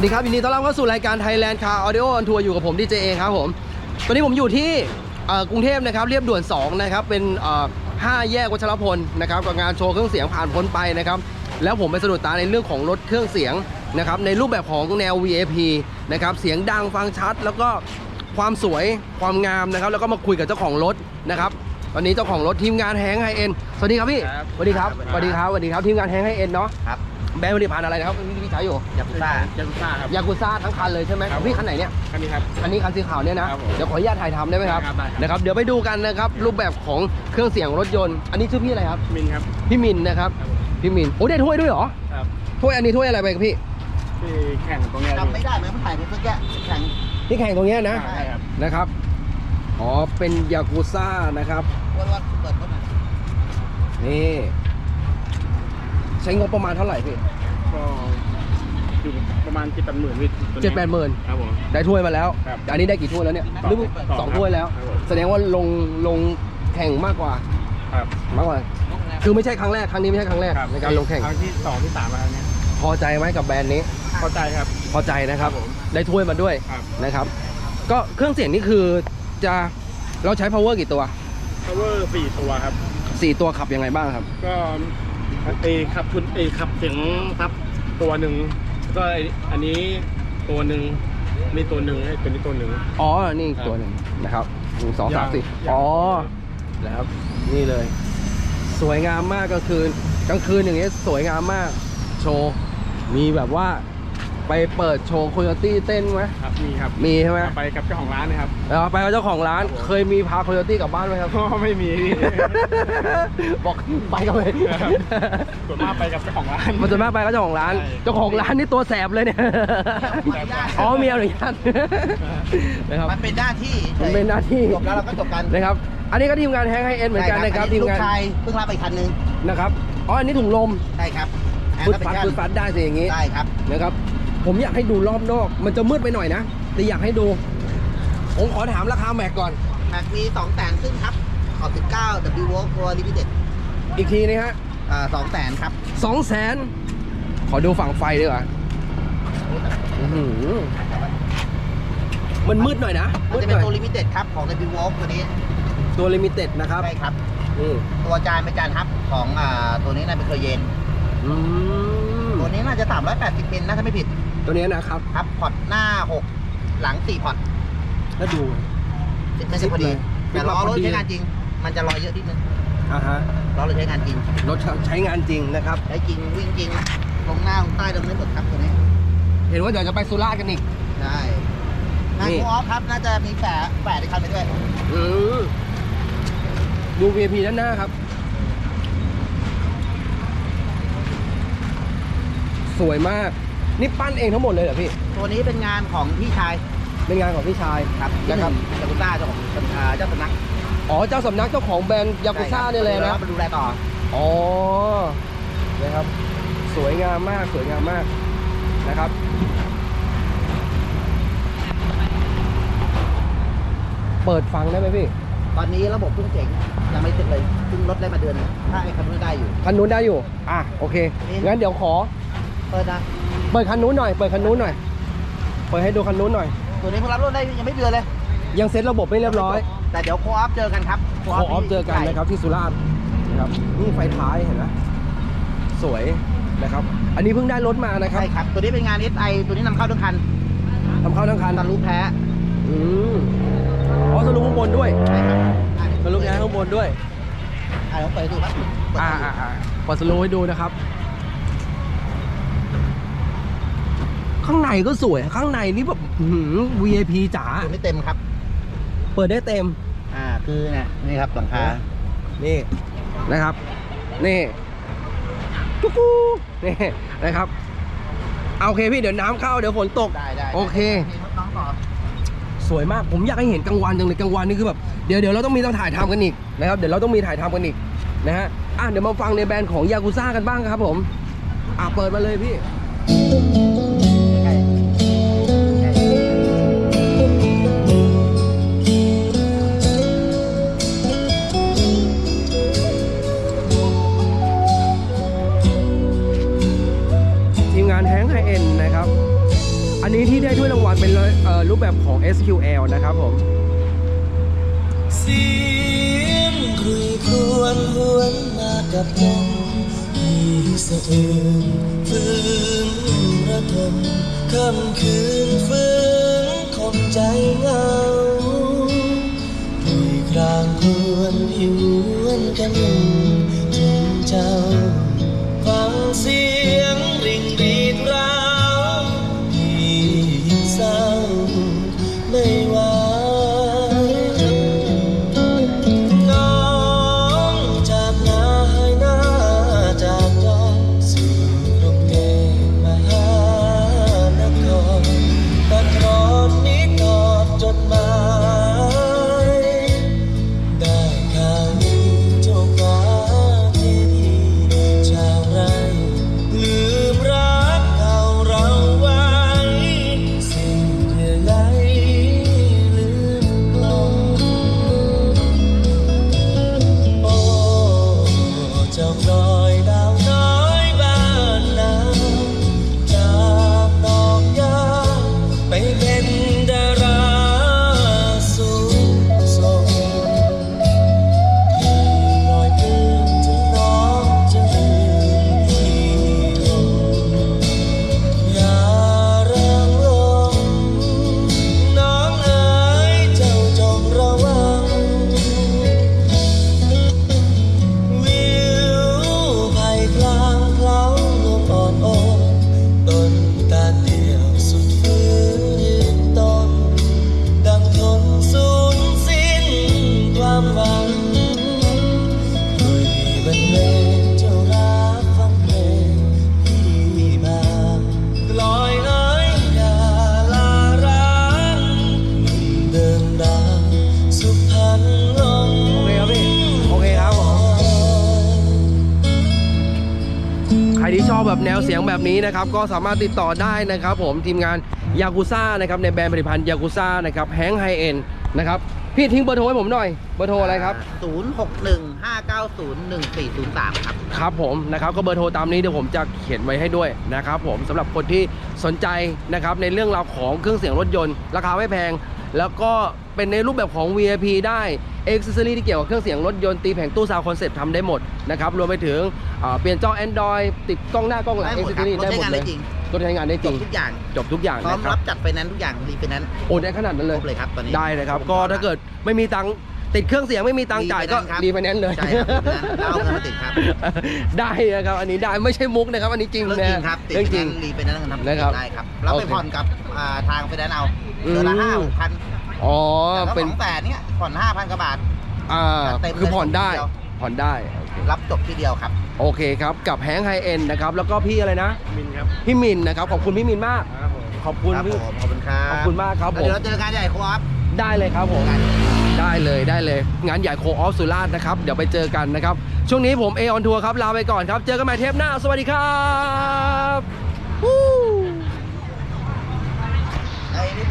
วัสดีครับยินดีต้อนรับเข้าสู่รายการ Thailand Car Audio on Tour อยู่กับผมดีเจเอครับผมตอนนี้ผมอยู่ที่เอ่อกรุงเทพนะครับเรียบด่วน 2 นะครับ เป็นเอ่อห้าแยกวัชรพลนะครับกับงานโชว์เครื่องเสียงผ่านพ้นไปนะครับ แล้วผมไปสะดุดตาในเรื่องของรถเครื่องเสียงนะครับในรูปแบบของแนว VAP นะครับเสียงดังฟังชัด แล้วก็ความสวยความงามนะครับ แล้วก็มาคุยกับเจ้าของรถนะครับตอนนี้เจ้าของรถทีมงานแฮงไฮเอ็นสวัสดีครับพี่ครับสวัสดีครับครับสวัสดีครับสวัสดีครับทีมงานแฮงไฮเอ็นเนาะครับ แบรนด์ผลิตภัณฑ์อะไรนะครับที่พี่ใช้อยู่ยากุซ่ายากุซ่าครับยากุซ่าทั้งคันเลยใช่ไหมครับพี่คันไหนเนี่ยคันนี้ครับอันนี้คันสีขาวเนี่ยนะครับผม เดี๋ยวขออนุญาตถ่ายทำได้ไหมครับได้ครับได้ครับนะครับ เดี๋ยวไปดูกันนะครับรูปแบบของเครื่องเสียงรถยนต์ อันนี้ชื่อพี่อะไรครับมินครับพี่มินนะครับครับผมพี่มินโอ้ได้ถ้วยด้วยเหรอครับถ้วยอันนี้ถ้วยอะไรไปกับพี่ที่แข่งตรงเนี้ยจำไม่ได้ไหมมันถ่ายไปเมื่อกี้แข่ง ที่แข่งตรงเนี้ยนะใช่ครับ นะครับอ๋อเป็นยากุซ่านะครับ วันวันเปิดรถหน่อยนี่ ใช้งบประมาณเท่าไหร่พี่ก็อยู่ประมาณเจ็ดแปดหมื่นวิเจ็ดแปดหมื่นครับผม ได้ถ้วยมาแล้วครับอันนี้ได้กี่ถ้วยแล้วเนี่ยสองหรือสองสองถ้วยแล้ว ครับผม แสดงว่าลงลงแข่งมากกว่าครับมากกว่า คือไม่ใช่ครั้งแรกครั้งนี้ไม่ใช่ครั้งแรกครับในการลงแข่งครั้งที่สองที่สามแล้วเนี่ยพอใจไหมกับแบรนด์นี้ เข้าใจครับ พอใจนะครับ ครับผมได้ถ้วยมาด้วยครับ นะครับ ก็เครื่องเสียงนี่คือจะเราใช้ power กี่ตัว power สี่ตัวครับ 4 ตัวขับยังไงบ้างครับ ก็ เอขับชุดเอขับเสียงซับตัวหนึ่งแล้วก็ไอ้อันนี้ตัวหนึ่งนี่ตัวหนึ่งไอ้ตัวนี้ตัวหนึ่ง อ๋อ นี่อีกตัวหนึ่งนะครับหนึ่งสองสามสี่ยาวอ๋อนะครับนี่เลย สวยงามมากกลางคืนกลางคืนอย่างเงี้ยสวยงามมาก โชว์ มีแบบว่า ไปเปิดโชว์โคโยตี้เต้นไหมครับมีครับมีใช่ไหมไปกับเจ้าของร้านนะครับแล้วไปกับเจ้าของร้านครับผมเคยมีพาโคโยตี้กลับบ้านไหมครับก็ไม่มีพี่บอกไปกันเลยส่วนมากไปกับเจ้าของร้านมันจะมากไปก็เจ้าของร้านใช่เจ้าของร้านนี่ตัวแสบเลยเนี่ยอ๋อมีอนุญาตนะครับมันเป็นหน้าที่มันเป็นหน้าที่จบแล้วเราก็จบกันนะครับอันนี้ก็ทีมงานแฮงไฮเอ็นเหมือนกันนะครับใช่ทีมลูงากนชายเพิ่งรับไปคันหนึงนะครับอ๋ออันนี้ถุงลมใช่ครับแอนฟุดรับไปฟัดคันฟุดฟัดได้สิอย่างงี้ได้ครับนะครับ ผมอยากให้ดูรอบนอก มันจะมืดไปหน่อยนะ แต่อยากให้ดู ผมขอถามราคาแม็กก่อน แม็กมี2แสนซึ่งครับขอบ19 W Work for Limited อีกทีนะฮะอ่า2แสนครับสองแสนขอดูฝั่งไฟดีกว่าอื้อหือมันมืดหน่อยนะมันมืดจะหเป็นน่อยตัว Limited ครับ ของ W Work ตัวนี้ตัวลิมิเต็ดนะครับใช่ครับ อืมตัวจานเป็นจานฮับของอ่าตัวนี้น่าเป็นเคยเยนอืม ตัวนี้น่าจะ 380มิลนะถ้าไม่ผิด ตัวนี้นะครับ ครับพอร์ตหน้า 6 หลัง 4 พอร์ตแล้วดูไม่ใช่พอดีเป็นแต่ล้อพอรถดีใช้งานจริง มันจะลอยเยอะนิดนึงอ่าฮะล้อรถใช้งานจริงรถใช้งานจริงนะครับใช้จริงวิ่งจริงลงหน้าลงใต้ลงนี้หมดครับตัวนี้ เห็นว่าเดี๋ยวจะไปสุราษฎร์กันอีกได้งานนี่คูออฟครับน่าจะมีแฝดแฝดในคันไปด้วยอืมดู VIP ด้านหน้าครับ สวยมาก นี่ปั้นเองทั้งหมดเลยเหรอพี่ ตัวนี้เป็นงานของพี่ชายเป็นงานของพี่ชายครับนะครับยากุซ่าเจ้าของอ่าเจ้าสำนักอ๋อเจ้าสำนักเจ้าของแบรนด์ยากุซ่าเนี่ยเลยนะ มาดูแลต่อ อ๋อ นะครับ สวยงามมากสวยงามมากนะครับ เปิดฟังได้ไหมพี่ตอนนี้ระบบเพิ่งเจ๋งยังไม่เสร็จเลยเพิ่งลดได้มาเดือนหนึ่งถ้าไอ้คันนู้นได้อยู่คันนู้นได้อยู่ อะ โอเคนี่งั้นเดี๋ยวขอ เปิดนะเปิดคันนู้นหน่อย เปิดคันนู้นหน่อย เปิดให้ดูคันนู้นหน่อย ตัวนี้เพิ่งรับรถได้ยังไม่เดือนเลย ยังเซ็ตระบบไม่เรียบร้อย แต่เดี๋ยวโคออฟเจอกันครับขอออฟเจอกันนะครับที่สุราษฎร์นะครับ นี่ไฟท้ายเห็นไหมสวยนะครับ อันนี้เพิ่งได้รถมานะครับ ใช่ครับ ตัวนี้เป็นงาน SI ตัวนี้นำเข้าทั้งคันทำเข้าทั้งคันตันรูปแพ้อืมอ๋อสรุปข้างบนด้วย ใช่ครับสรุปแท้ข้างบนด้วย อ่าเราเปิดดูครับเปิดอ่าดูอ่าอ่าเปิดสโลว์ให้ดูนะครับ ข้างในก็สวย ข้างในนี่แบบอื้อหือ VIP จ๋าตัวนี้เต็มครับ เปิดได้เต็ม อ่า คือเนี่ยนี่ครับหลังคา นี่นะครับ นี่กุ๊กกูนี่นะครับ เอาโอเคพี่เดี๋ยวน้ำเข้าเดี๋ยวฝนตก ได้ได้โอเค มีรถน้องต่อ สวยมากผมอยากให้เห็นกลางวันจังเลยกลางวันนี่คือแบบเดี๋ยวเดี๋ยวเราต้องมีต้องถ่ายทำกันอีกนะครับเดี๋ยวเราต้องมีถ่ายทำกันอีกนะฮะอะเดี๋ยวมาฟังในแบรนด์ของยากุซ่ากันบ้างครับผมอะเปิดมาเลยพี่ใงานแฮงไฮเอ็นนะครับ อันนี้ที่ได้ถ้วยรางวัลเป็นรูปแบบของ SQL นะครับผมเสียงครุยครวญหวนมากับลมให้สะอื้นฟื้นระทมค่ำคืนฟื้นคมใจเงาคุยครางครวรหิวนกันถึงเจ้าฟังเสียง แบบแนวเสียงแบบนี้นะครับก็สามารถติดต่อได้นะครับ ผมทีมงานยากุซ่านะครับในแบรนด์ผลิตภัณฑ์ยากุซ่านะครับแฮงไฮเอ็นนะครับพี่ทิ้งเบอร์โทรให้ผมหน่อยเบอร์โทรอะไรครับศูนย์หกหนึ่งห้าเก้าศูนย์หนึ่งสี่ศูนย์สามครับ ครับผมนะครับก็เบอร์โทรตามนี้เดี๋ยวผมจะเขียนไว้ให้ด้วยนะครับผมสำหรับคนที่สนใจนะครับในเรื่องราวของเครื่องเสียงรถยนต์ ราคาไม่แพง แล้วก็เป็นในรูปแบบของ VIP ได้ เอ็กซ์ซอรี่ที่เกี่ยวกับเครื่องเสียงรถยนต์ตีแผงตู้ซาวคอนเซปต์ทำได้หมดนะครับรวมไปถึงอ่าเปลี่ยนจอ Android ติดกล้องหน้ากล้องหลังได้เอ็หกมดซ์ครับซอรี่รถได้ใช้หมดงานเลได้ยจริงรถใช้งานได้จจริบงทุกอย่างจบทุกอย่างพร้อมนะครัรับบจัดไฟแนนซ์ทุกอย่างรีไฟแนนซ์โอนได้ขนาดนั้นเลยครบเลยครับตอนนี้ได้เลยครับก็ถ้าเกิดไม่มีตังค์ติดเครื่องเสียงไม่มีตังค์จ่ายก็รีไฟแนนซ์เลยใช่ครับรีไฟแนนซ์แล้วเอาเงินมาติดครับ ได้นะครับอันนี้ได้ไม่ใช่มุกนะครับ อันนี้จริงเรื่องนะจริงครับติดเรื่องไฟจแนริงนซ์รีไฟแนนซ์ทำนะครับได้ครับเราไปโอเคผ่อนกับอ่าทางไฟแนนซ์เอาอืมเดือนละห้าหกพัน อ๋อแต่ถ้าเป็นสองแสนเนี้ยผ่อนห้าพันกว่าบาท อ่าเต็มเลยคือผ่อนได้ เดียว ผ่อนได้โอเค รับจบที่เดียวครับ โอเคครับ กับแฮงไฮเอ็นนะครับ แล้วก็พี่อะไรนะ มินครับพี่มินนะครับ ขอบคุณพี่มินมาก ครับผมขอบคุณครับพี่ ผมขอบคุณครับขอบคุณมากครับผม เดี๋ยวเราเจอกันใหญ่โคอัพได้เลยครับผม ได้เลยได้เลย งานใหญ่โคออฟสุราษฎร์นะครับ เดี๋ยวไปเจอกันนะครับ ช่วงนี้ผมเอออนทัวร์ครับ ลาไปก่อนครับ เจอกันใหม่เทปหน้า สวัสดีครับวู้ไอ้นี่